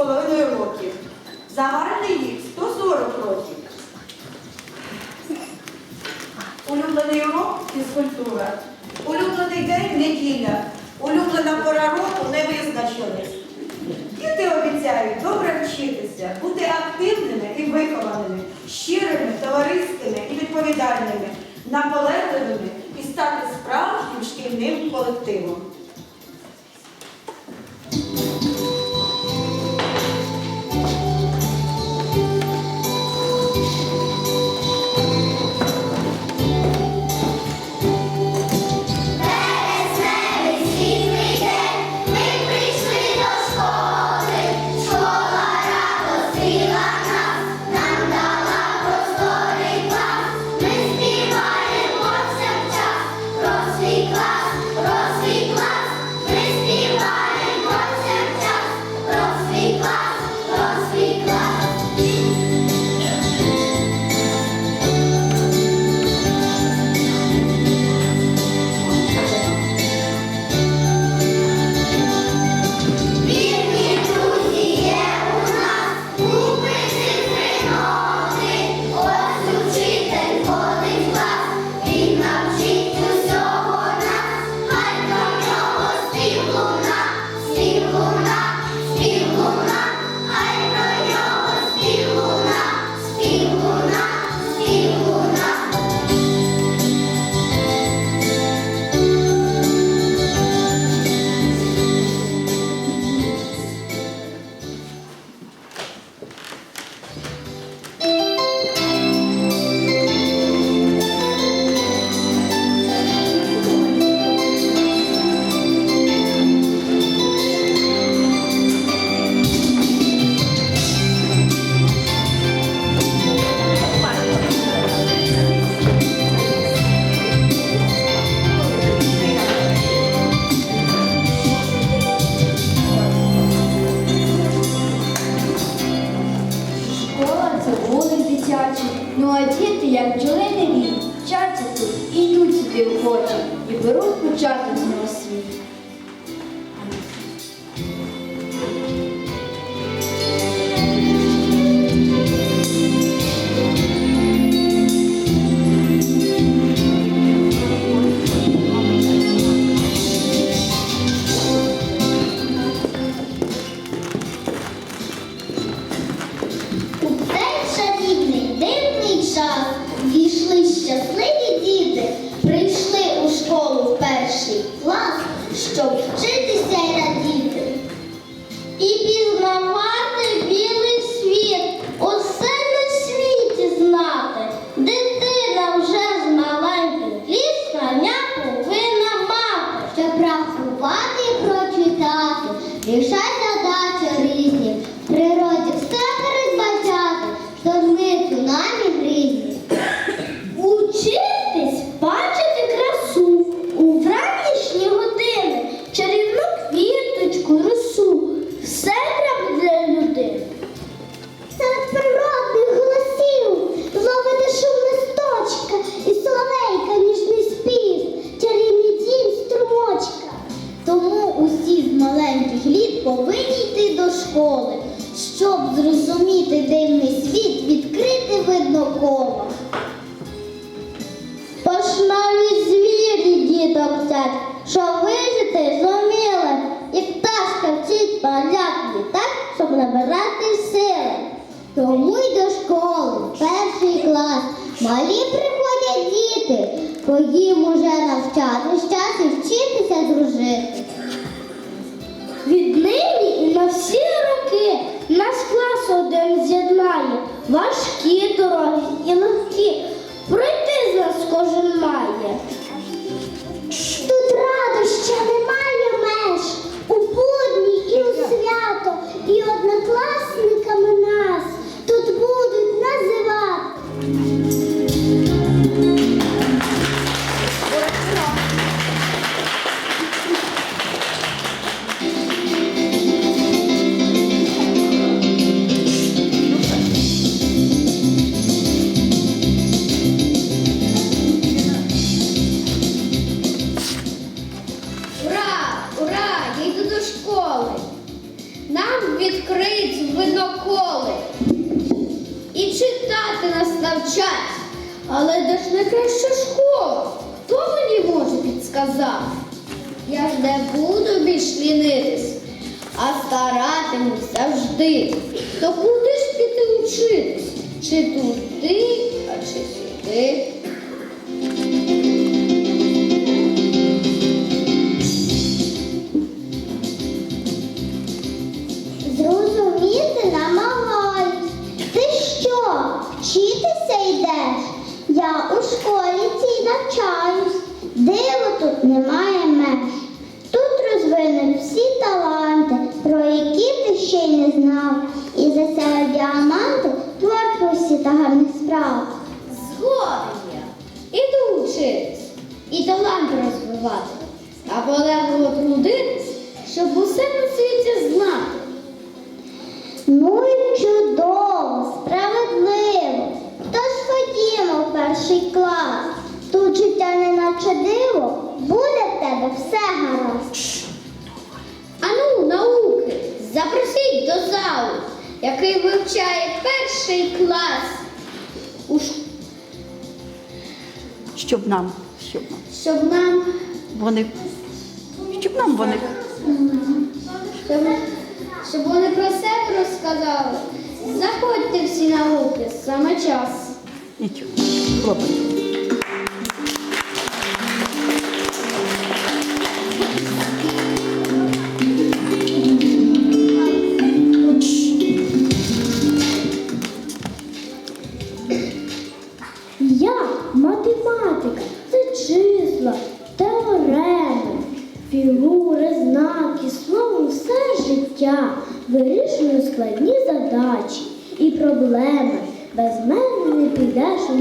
6,5 років. Загальний Віднині і на всі роки наш клас один з'єднає важкі дороги і легкі. Пройти з нас кожен має. Навчатися. Але де ж найкраща школа? Хто мені може підсказати? Я ж не буду більш лінитись, а старатимусь завжди. То куди ж піти учитись? Чи туди, а чи сюди? Полегло трудитись, щоб усе на світі знати. Ну і чудово, справедливо. Тож ходімо в перший клас. Тут життя не наче диво, буде в тебе все гаразд. Ану, науки, запросіть до залу, який вивчає перший клас. У Щоб нам, щоб нам. Щоб нам, Вони, щоб нам вони. щоб, щоб вони про себе розказали. Заходьте всі науки, саме час. Нічого, хлопець.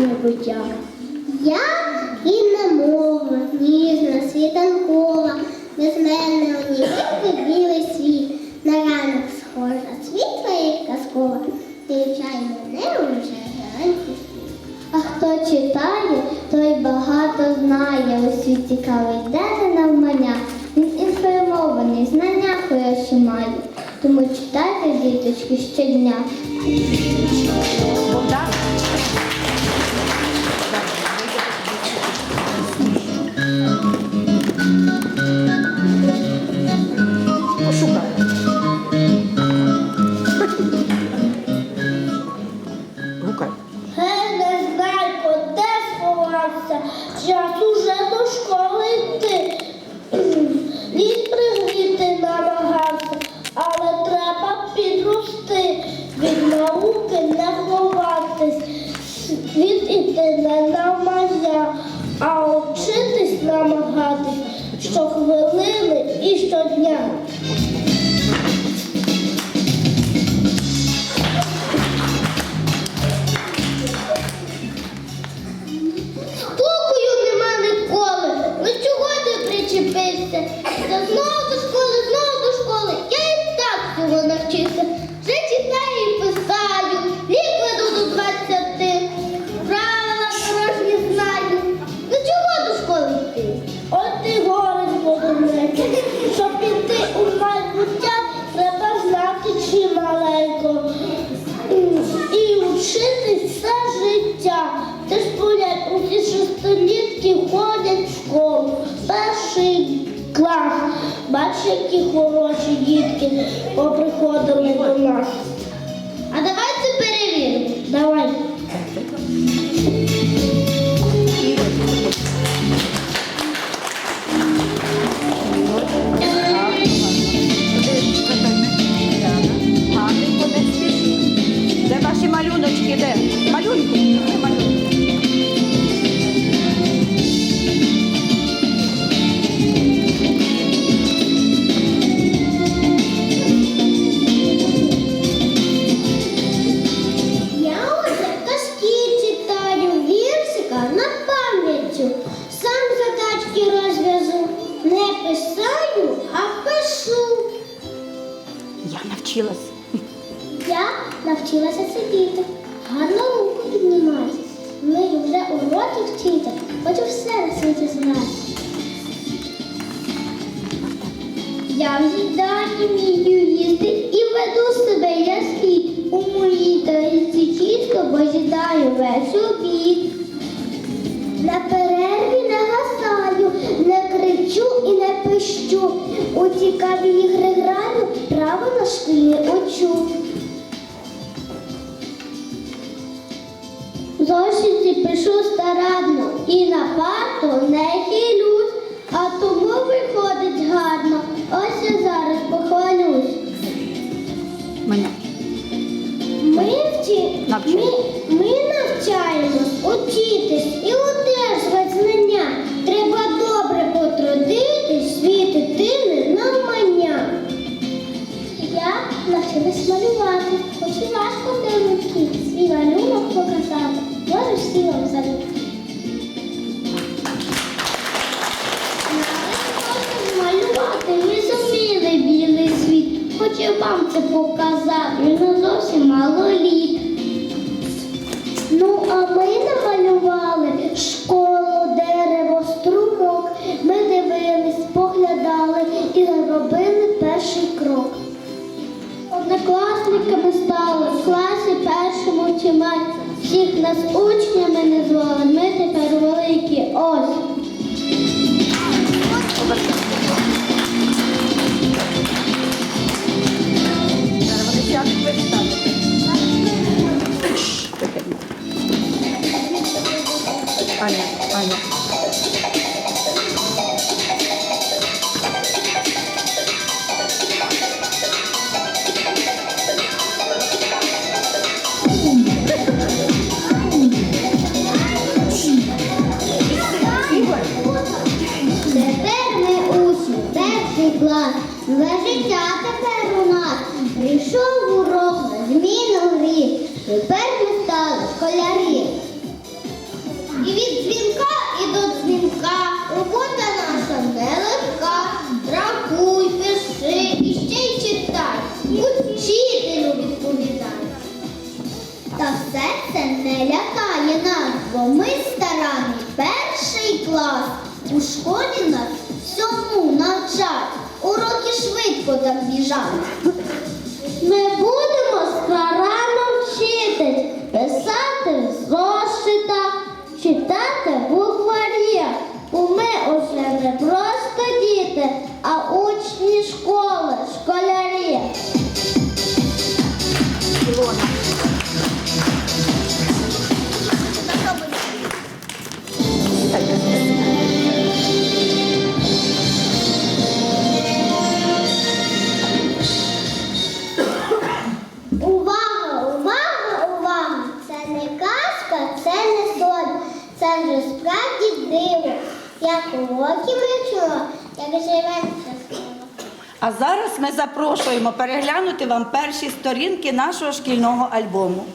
Підеш у. Я навчився. Вже читаю і писаю, лік веду до 20. Правила дорожні знаю. Ну чого до школи йти? От ти говорить подумати. Щоб піти у майбуття, треба знати чималенько. І вчитись все життя. Ти ж поглянь, усі шестилітки ходять в школу. Перший клас. Бач, які хороші дітки поприходили до нас. Зошиці пишу старанно і на парту не хилю. тільки мать всіх нас учнями не ми тепер великі ось. Аня, Аня. клас. Нове життя тепер у нас. Прийшов урок, на зміну рік. Тепер ми стали школярі. І від дзвінка, і до дзвінка. Робота наша нелегка. Рахуй, пиши і ще й читай. Будь вчителю відповідай. Та все це не лякає нас, бо ми старані перший клас. У школі нас всьому швидко так біжать. Ми будемо ми запрошуємо переглянути вам перші сторінки нашого шкільного альбому.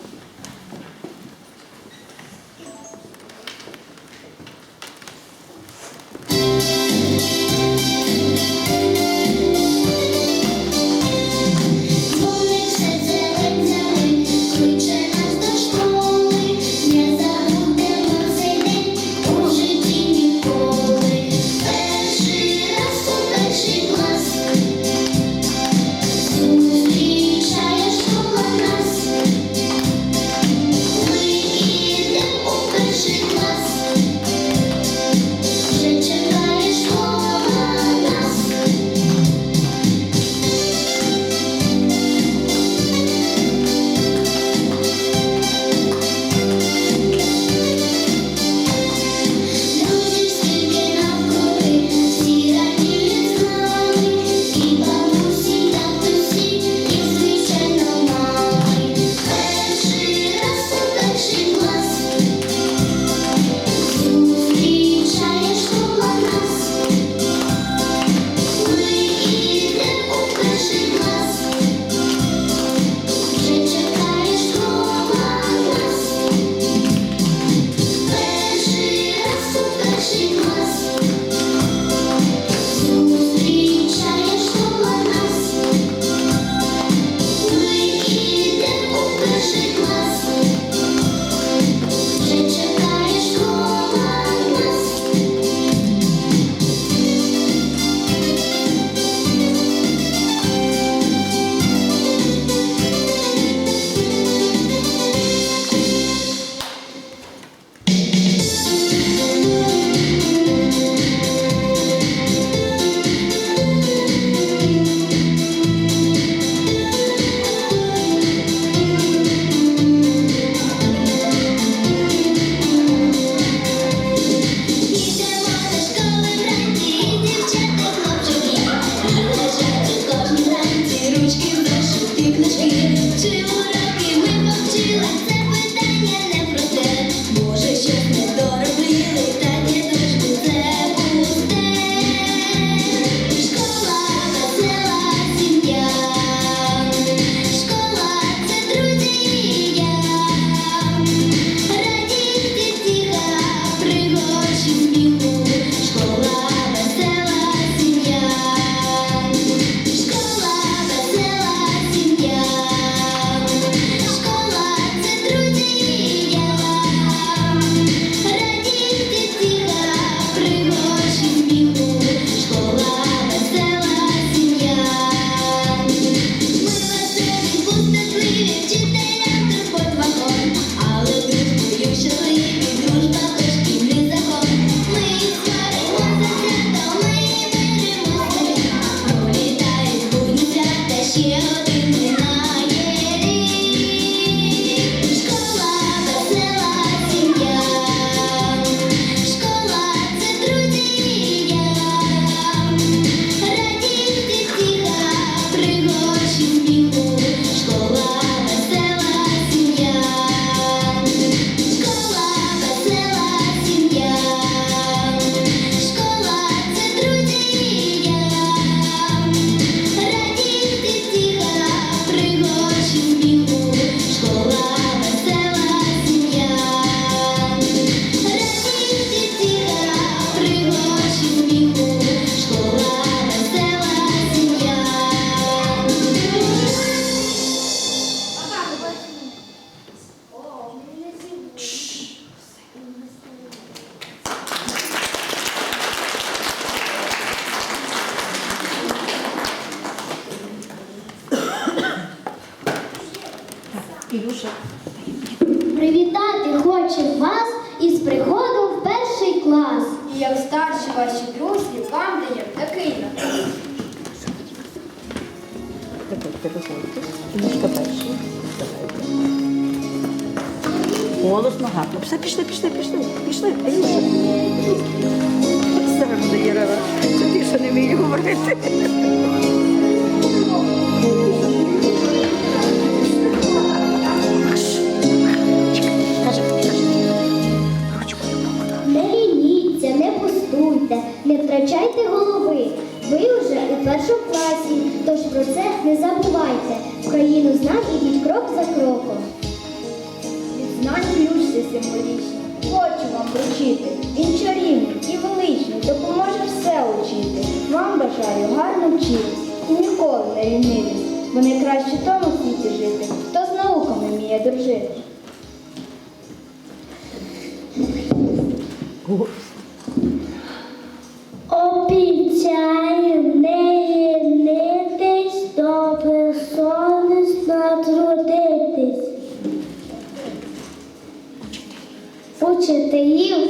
Учителів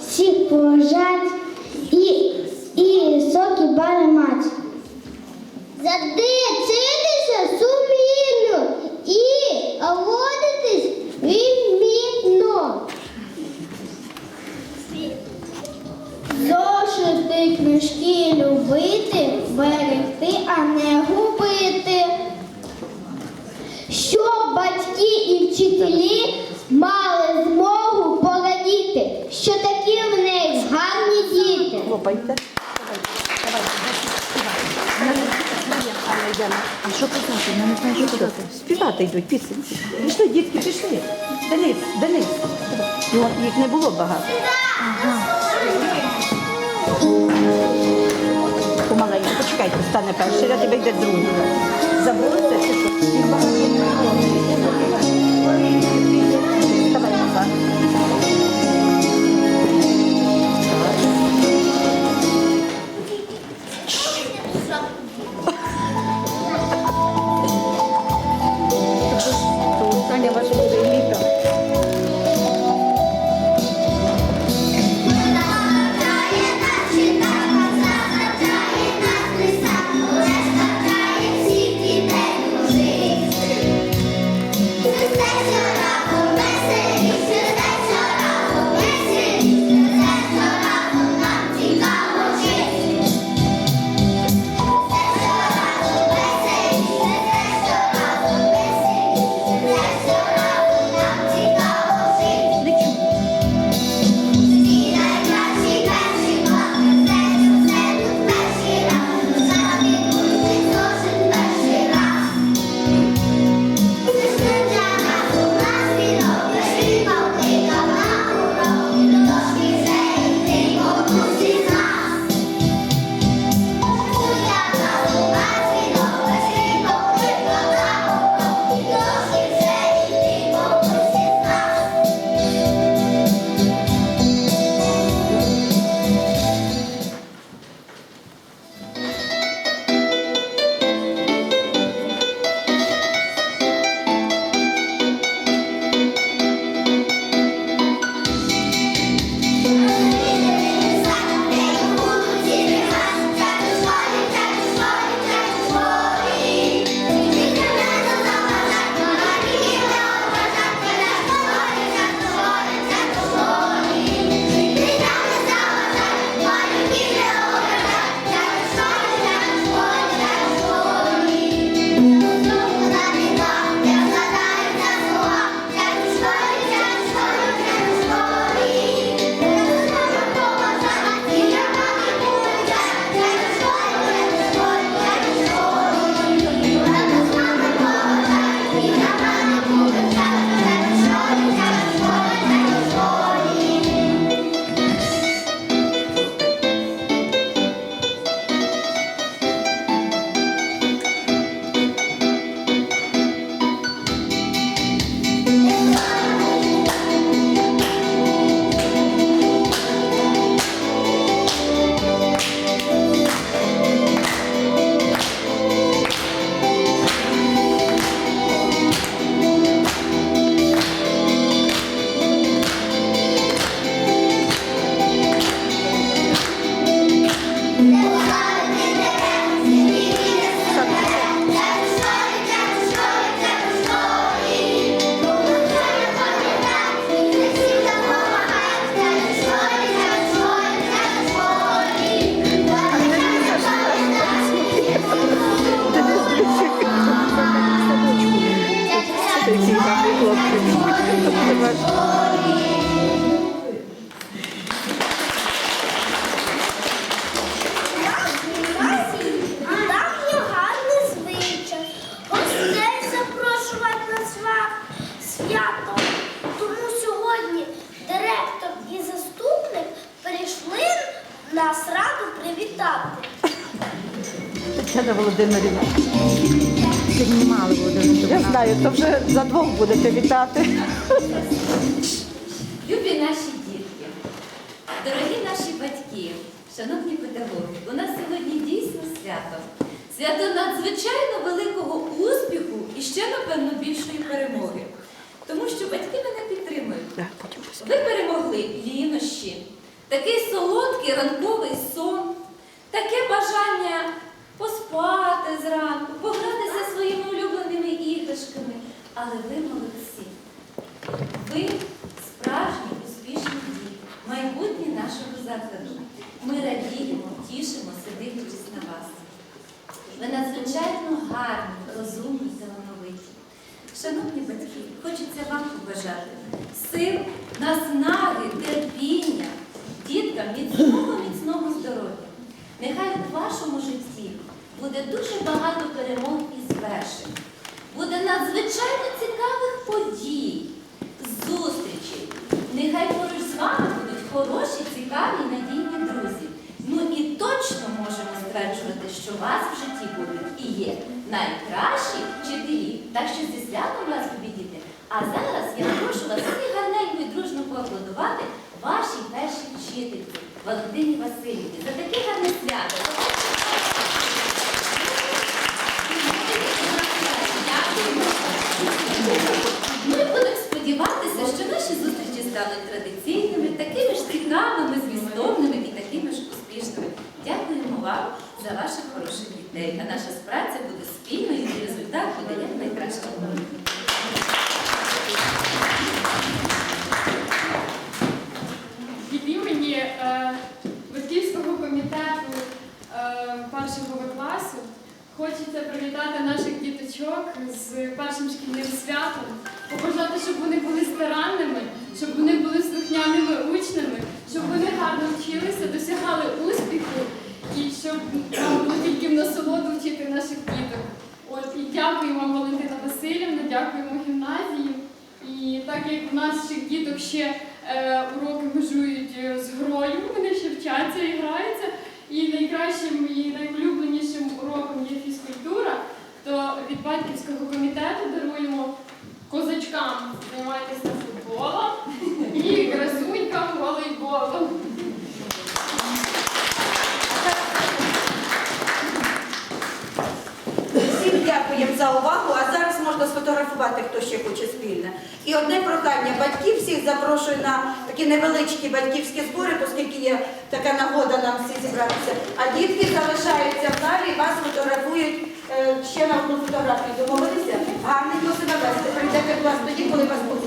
всіх поважать і, і високі бали мать. Завжди вчитися сумлінно і водитись відмінно. Зошити книжки любити, берегти, а не губити. Щоб батьки і вчителі Анна. А що казати? Я не знаю, що казати. Співати йдуть пісеньки. Пішли, дітки, пішли. Денис, Денис. Ну, їх не було багато. Помаленьку, почекайте, стане перший ряд і вийде другий. Забули це? чи що? Давай. Володимирівна. Піднімали Володимирівна. Я знаю, то вже за двох будете вітати. Любі наші дітки, дорогі наші батьки, шановні педагоги, у нас сьогодні дійсно свято. Свято надзвичайно великого Але ви молодці. Ви справжні успішні діти, майбутнє нашого закладу. Ми радіємо, тішимося, дивлячись на вас. Ви надзвичайно гарні, розумні, талановиті. Шановні батьки, хочеться вам побажати сил, наснаги, терпіння, діткам міцного, міцного здоров'я. Нехай у вашому житті буде дуже багато перемог і звершень. Буде надзвичайно цікавих подій, зустрічей. Нехай поруч з вами будуть хороші, цікаві, і надійні друзі. Ну і точно можемо стверджувати, що у вас в житті будуть і є найкращі вчителі. Так що зі святом вас любі діти. А зараз я прошу вас всі гарненько і дружно поаплодувати вашій першій вчительці Валентині Васильівні за таке гарне свято. Ми будемо сподіватися, що наші зустрічі стануть традиційними, такими ж цікавими, змістовними і такими ж успішними. Дякуємо вам за ваших хороших дітей. А наша праця буде спільною і результат буде як найкращим. Від імені е, батьківського комітету е, першого В класу хочеться привітати наших діточок з першим шкільним святом, побажати, щоб вони були старанними, щоб вони були слухняними учнями, щоб вони гарно вчилися, досягали успіху і щоб нам було тільки в насолоду вчити наших діток. От і дякуємо Валентина Васильівна, дякуємо гімназії. І так як у наших діток ще е, уроки межують е, з грою, вони ще вчаться і граються. І найкращим і найулюбленішим уроком є фізкультура, то від батьківського комітету даруємо козачкам займайтеся футболом і красунькам волейболом. назвати, хто ще хоче спільне. І одне прохання батьків всіх запрошую на такі невеличкі батьківські збори, оскільки є така нагода нам всі зібратися. А дітки залишаються в залі і вас фотографують е, ще на одну фотографію. Домовилися? Гарний досить навести. Прийдете вас тоді, коли вас будуть.